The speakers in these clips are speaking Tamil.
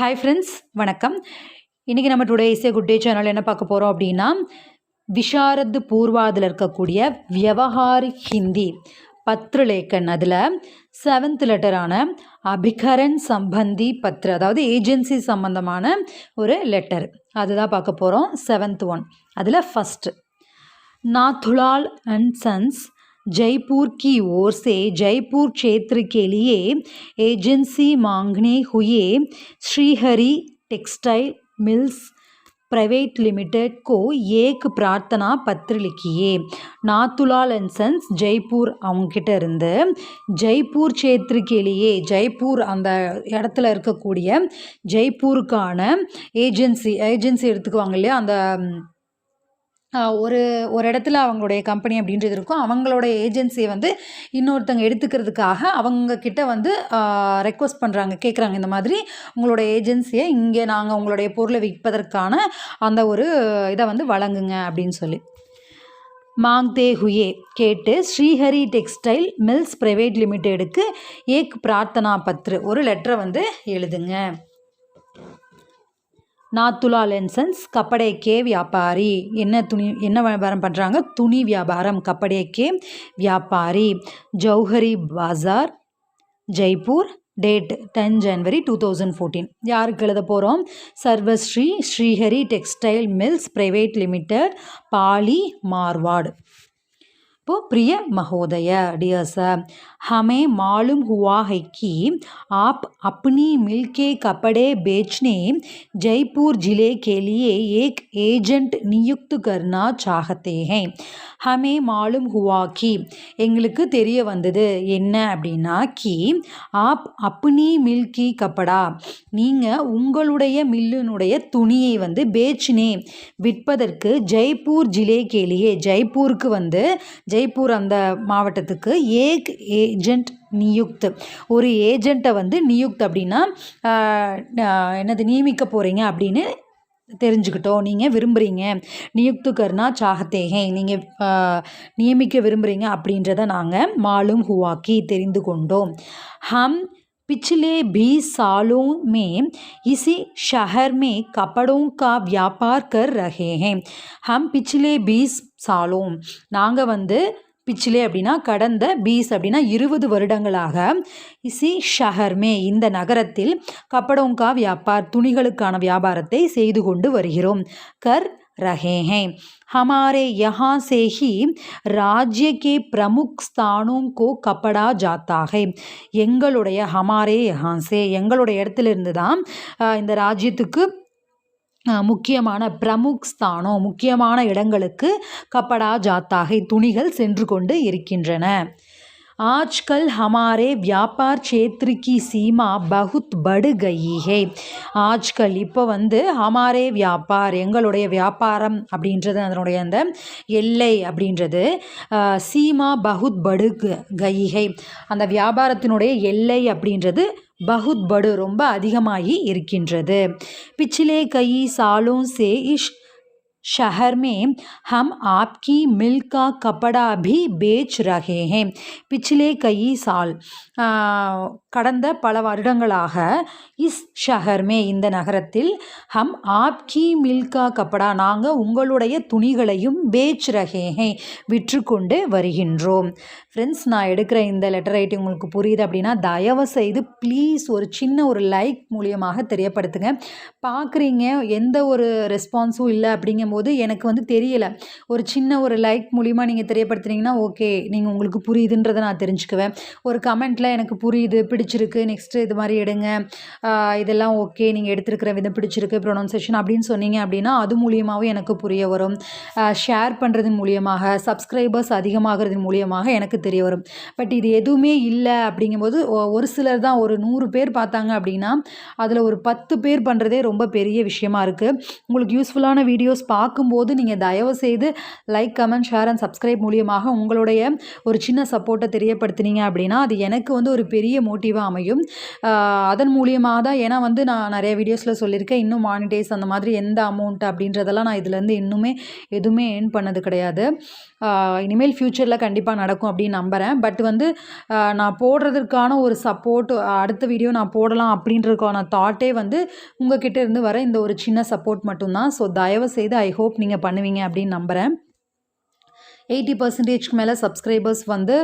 ஹாய் ஃப்ரெண்ட்ஸ் வணக்கம். இன்றைக்கி நம்ம today is a good day channel என்ன பார்க்க போகிறோம் அப்படின்னா விஷாரத் பூர்வாதில் இருக்கக்கூடிய வியவஹாரி ஹிந்தி பத்ரலேக்கன் அதில் செவன்த் லெட்டரான அபிகரன் சம்பந்தி பத்ர அதாவது ஏஜென்சி சம்பந்தமான ஒரு லெட்டர் அதுதான் பார்க்க போகிறோம் செவன்த் ஒன் அதில் first Nathulal and sons Jaipur की ओर से जयपुर क्षेत्र के लिए एजेंसी मांगने हुए Shrihari textile mills private limited को एक प्रार्थना पत्र लिखिए நாத்துலால் அண்ட் சன்ஸ் ஜெய்ப்பூர் அவங்கக்கிட்ட இருந்து ஜெய்ப்பூர் சேத்ரிக்கேலியே ஜெய்ப்பூர் அந்த இடத்துல இருக்கக்கூடிய ஜெய்ப்பூருக்கான ஏஜென்சி ஏஜென்சி எடுத்துக்குவாங்க இல்லையா அந்த ஆஹ் ஒரு ஒரு இடத்துல அவங்களுடைய கம்பெனி அப்படின்றது இருக்கும். அவங்களோட ஏஜென்சியை வந்து இன்னொருத்தங்க எடுத்துக்கிறதுக்காக அவங்க கிட்ட வந்து ரெக்வஸ்ட் பண்ணுறாங்க கேட்குறாங்க இந்த மாதிரி உங்களோட ஏஜென்சியை இங்கே நாங்கள் உங்களுடைய பொருளை விற்பதற்கான அந்த ஒரு இதை வந்து வழங்குங்க அப்படின்னு சொல்லி. மாங்தே ஹுயே கேட்டு ஸ்ரீஹரி டெக்ஸ்டைல் மில்ஸ் ப்ரைவேட் லிமிடெடுக்கு ஏக் பிரார்த்தனா பத்ரு ஒரு லெட்டரை வந்து எழுதுங்க. நாத்துலா லென்சன்ஸ் கே வியாபாரி. என்ன துணி என்ன வியாபாரம் பண்ணுறாங்க துணி வியாபாரம் கப்படேக்கே வியாபாரி. Johari Bazar Jaipur date ten January two thousand fourteen. யாருக்கு எழுத போகிறோம் Sarvashri Srihari textile mills private limited Pali Marwar. ಪ್ರಿಯ ಮಹೋದಯ ಡಿಯರ್ ಸರ್ ஹமே மாலும் ಹುವಾ ಹೈ ஆப் அப்னி ಅಪ್ನಿ ಮಿಲ್ಕೆ பேச்னே ஜெய்ப்பூர் ஜிலே கேலியே ஏக் ಲಿಯೆ ಏಕ್ ಏಜೆಂಟ್ நியுக்து கர்னா சாகத்தேகே ஹமே மாலும் ஹுவா கி எங்களுக்கு தெரிய வந்தது என்ன அப்படின்னா கி ஆப் அப்னி மில்கி கப்படா நீங்கள் உங்களுடைய மில்லுனுடைய துணியை வந்து பேச்னே விற்பதற்கு ஜெய்ப்பூர் ஜிலே கேலியே ஜெய்ப்பூருக்கு வந்து ஜெய் ஜெய்ப்பூர் அந்த மாவட்டத்துக்கு ஏக் ஏஜென்ட் நியுக்த். ஒரு ஏஜெண்ட்டை வந்து நியுக்த் அப்படின்னா என்னது நியமிக்க போகிறீங்க அப்படின்னு தெரிஞ்சுக்கிட்டோம். நீங்கள் விரும்புகிறீங்க நியுக்து கர்னா சாகத்தேகே. நீங்கள் நியமிக்க விரும்புகிறீங்க அப்படின்றத நாங்கள் மாலும் ஹுவாக்கி தெரிந்து கொண்டோம். ஹம் पिछले बीस सालों में इसी शहर में कपड़ों का व्यापार कर रहे हैं हम पिछले बीस सालों நாங்கள் வந்து பிச்சிலே அப்படின்னா கடந்த பீஸ் அப்படின்னா இருபது வருடங்களாக இசி ஷஹர்மே இந்த நகரத்தில் கப்படோங்கா வியாபார் துணிகளுக்கான வியாபாரத்தை செய்து கொண்டு வருகிறோம் கர் रहे हैं हमारे यहाँ से ही राज्य के प्रमुख स्थानों को कपड़ा जाता है எங்களுடைய ஹமாரே யஹான்சே எங்களுடைய இடத்துலேருந்து தான் ஆஹ், இந்த ராஜ்யத்துக்கு ஆஹ், முக்கியமான பிரமுக் ஸ்தானம் முக்கியமான இடங்களுக்கு கப்படா ஜாத்தாகை துணிகள் சென்று கொண்டு இருக்கின்றன आजकल हमारे व्यापार क्षेत्र की सीमा बहुत बढ़ गई है ஆஜ்கல் இப்போ வந்து ஹமாரே வியாபார் எங்களுடைய வியாபாரம் அப்படின்றது அதனுடைய அந்த எல்லை அப்படின்றது ஆஹ், சீமா பகுத் படு க- கைஹை அந்த வியாபாரத்தினுடைய எல்லை அப்படின்றது பகுத் படு ரொம்ப அதிகமாகி இருக்கின்றது பிச்சிலே கை சாலும் சே இஷ் शहर में हम आपकी मिल का कपड़ा भी बेच रहे हैं। पिछले कई साल கடந்த பல வருடங்களாக இஸ் ஷஹர்மே இந்த நகரத்தில் ஹம் ஆப்கி மில்கா கப்படா நாங்கள் உங்களுடைய துணிகளையும் பேச் ரகேஹே விற்றுக்கொண்டு வருகின்றோம். ஃப்ரெண்ட்ஸ் நான் எடுக்கிற இந்த லெட்டர் ரைட்டிங் உங்களுக்கு புரியுது அப்படின்னா தயவு செய்து ப்ளீஸ் ஒரு சின்ன ஒரு லைக் மூலியமாக தெரியப்படுத்துங்க. பார்க்குறீங்க எந்த ஒரு ரெஸ்பான்ஸும் இல்லை அப்படிங்கும்போது எனக்கு வந்து தெரியலை. ஒரு சின்ன ஒரு லைக் மூலியமாக நீங்கள் தெரியப்படுத்துனீங்கன்னா ஓகே நீங்கள் உங்களுக்கு புரியுதுன்றதை நான் தெரிஞ்சுக்குவேன். ஒரு கமெண்ட்டில் எனக்கு புரியுது பிடிச்சிருக்கு. நெக்ஸ்ட்டு இது மாதிரி எடுங்க. இதெல்லாம் ஓகே நீங்கள் எடுத்துருக்கிற விதம் பிடிச்சிருக்கு ப்ரொனவுன்சேஷன் அப்படின்னு சொன்னீங்க அப்படின்னா அது மூலியமாகவும் எனக்கு புரிய வரும். ஷேர் பண்ணுறதன் மூலியமாக சப்ஸ்கிரைபர்ஸ் அதிகமாகிறதன் மூலியமாக எனக்கு தெரிய வரும். பட் இது எதுவுமே இல்லை அப்படிங்கும்போது ஒரு சிலர் தான் ஒரு நூறு பேர் பார்த்தாங்க அப்படின்னா அதில் ஒரு பத்து பேர் பண்ணுறதே ரொம்ப பெரிய விஷயமா இருக்குது உங்களுக்கு யூஸ்ஃபுல்லான வீடியோஸ் பார்க்கும்போது நீங்கள் தயவு செய்து like comment share and subscribe மூலியமாக உங்களுடைய ஒரு சின்ன சப்போர்ட்டை தெரியப்படுத்துனீங்க அப்படின்னா அது எனக்கு வந்து ஒரு பெரிய மோட்டிவ் சப்போர்ட்டிவாக அமையும். அதன் மூலியமாக தான் ஏன்னா வந்து நான் நிறைய வீடியோஸில் சொல்லியிருக்கேன். இன்னும் மானிடைஸ் அந்த மாதிரி எந்த அமௌண்ட் அப்படின்றதெல்லாம் நான் இதுலேருந்து இன்னுமே எதுவுமே ஏர்ன் பண்ணது கிடையாது. இனிமேல் ஃப்யூச்சரில் கண்டிப்பாக நடக்கும் அப்படின்னு நம்புகிறேன் பட் வந்து நான் போடுறதுக்கான ஒரு சப்போர்ட் அடுத்த வீடியோ நான் போடலாம் அப்படின்றதுக்கான தாட்டே வந்து உங்கள் கிட்டே இருந்து வர இந்த ஒரு சின்ன சப்போர்ட் மட்டும்தான். ஸோ தயவு செய்து ஐ ஹோப் நீங்கள் பண்ணுவீங்க அப்படின்னு நம்புகிறேன் எயிட்டி பர்சன்டேஜ்க்கு மேலே சப்ஸ்கிரைபர்ஸ் வந்து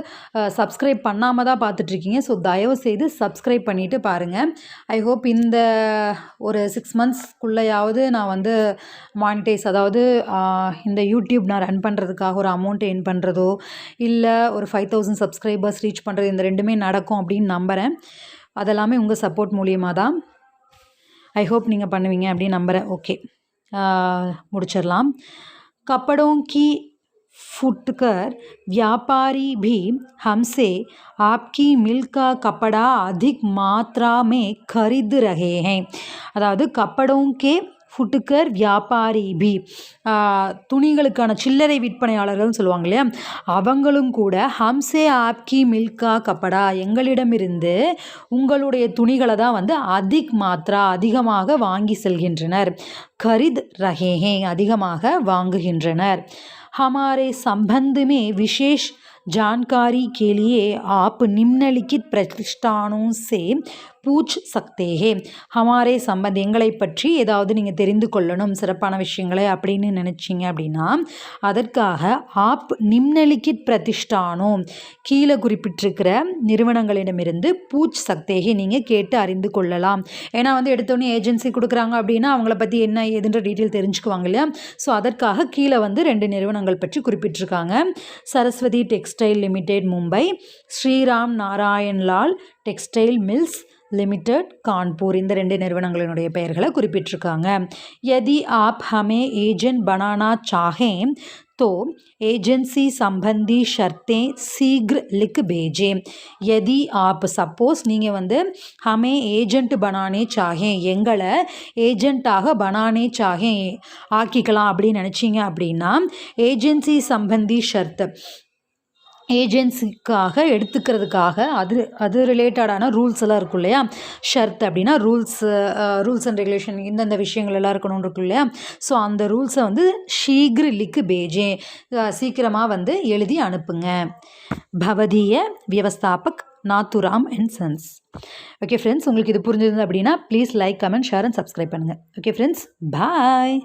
சப்ஸ்கிரைப் பண்ணாமல் தான் பார்த்துட்ருக்கீங்க. ஸோ தயவு செய்து சப்ஸ்கிரைப் பண்ணிவிட்டு பாருங்கள் ஐ ஹோப் இந்த ஒரு சிக்ஸ் மந்த்ஸ்க்குள்ளேயாவது நான் வந்து மானிட்டைஸ் அதாவது இந்த யூடியூப் நான் ரன் பண்ணுறதுக்காக ஒரு அமௌண்ட் எர்ன் பண்ணுறதோ இல்லை ஒரு ஃபைவ் தௌசண்ட் சப்ஸ்கிரைபர்ஸ் ரீச் பண்ணுறது இந்த ரெண்டுமே நடக்கும் அப்படின்னு நம்புகிறேன் அதெல்லாமே உங்கள் சப்போர்ட் மூலியமாக தான். ஐ ஹோப் நீங்கள் பண்ணுவீங்க அப்படின்னு நம்புகிறேன் ஓகே முடிச்சிடலாம். கப்படோங்கி फुटकर व्यापारी भी हमसे आपकी मिल का कपड़ा अधिक मात्रा में खरीद रहे हैं அதாவது கப்படோं के ஃபுட்டுக்கர் வியாபாரி பி துணிகளுக்கான சில்லறை விற்பனையாளர்கள்னு சொல்லுவாங்க இல்லையா அவங்களும் கூட ஹம்சே ஆப்கி மில்கா கப்படா எங்களிடமிருந்து உங்களுடைய துணிகளை தான் வந்து அதிக் மாத்ரா அதிகமாக வாங்கி செல்கின்றனர் கரித் ரஹேஹே அதிகமாக வாங்குகின்றனர் हमारे संबंध में विशेष जानकारी के लिए आप निम्नलिखित प्रतिष्ठानों से பூச் சக்தேகே. ஹமாரே சம்பந்த் எங்களை பற்றி ஏதாவது நீங்கள் தெரிந்து கொள்ளணும் சிறப்பான விஷயங்களை அப்படின்னு நினச்சிங்க அப்படின்னா அதற்காக ஆப் நிம்னலிக்கிட் பிரதிஷ்டானோ கீழே குறிப்பிட்டிருக்கிற நிறுவனங்களிடமிருந்து பூச் சக்தேகே நீங்கள் கேட்டு அறிந்து கொள்ளலாம். ஏன்னா வந்து எடுத்தோடனே ஏஜென்சி கொடுக்குறாங்க அப்படின்னா அவங்கள பற்றி என்ன ஏதுன்ற டீட்டெயில் தெரிஞ்சுக்குவாங்க இல்லையா? ஸோ அதற்காக கீழே வந்து ரெண்டு நிறுவனங்கள் பற்றி குறிப்பிட்டிருக்காங்க. Saraswati textile limited Mumbai Shriram Narayanlal textile mills limited Kanpur இந்த ரெண்டு நிறுவனங்களினுடைய பெயர்களை குறிப்பிட்டிருக்காங்க यदि आप हमें एजेंट बनाना चाहें तो एजेंसी संबंधी शर्तें शीघ्र लिख भेजें यदि आप சப்போஸ் நீங்கள் வந்து ஹமே ஏஜென்ட் பனானே சாகே எங்களை ஏஜென்ட்டாக பனானே சாகே ஆக்கிக்கலாம் அப்படின்னு நினச்சிங்க அப்படின்னா ஏஜென்சி சம்பந்தி ஷர்த் ஏஜென்சிக்காக எடுத்துக்கிறதுக்காக அது அது ரிலேட்டடான ரூல்ஸ் எல்லாம் இருக்கும் இல்லையா? ஷர்த் அப்படின்னா ரூல்ஸ் ரூல்ஸ் அண்ட் ரெகுலேஷன் இந்தந்த விஷயங்கள் எல்லாம் இருக்கணும்னு இருக்கும் இல்லையா? ஸோ அந்த ரூல்ஸை வந்து ஷீக்ரு லிக்கு பேஜே சீக்கிரமாக வந்து எழுதி அனுப்புங்க. பவதிய வியவஸ்தாபக் Nathuram and sons okay friends உங்களுக்கு இது புரிஞ்சிருந்தது அப்படின்னா please like comment share and subscribe பண்ணுங்கள் ஓகே ஃப்ரெண்ட்ஸ் பாய்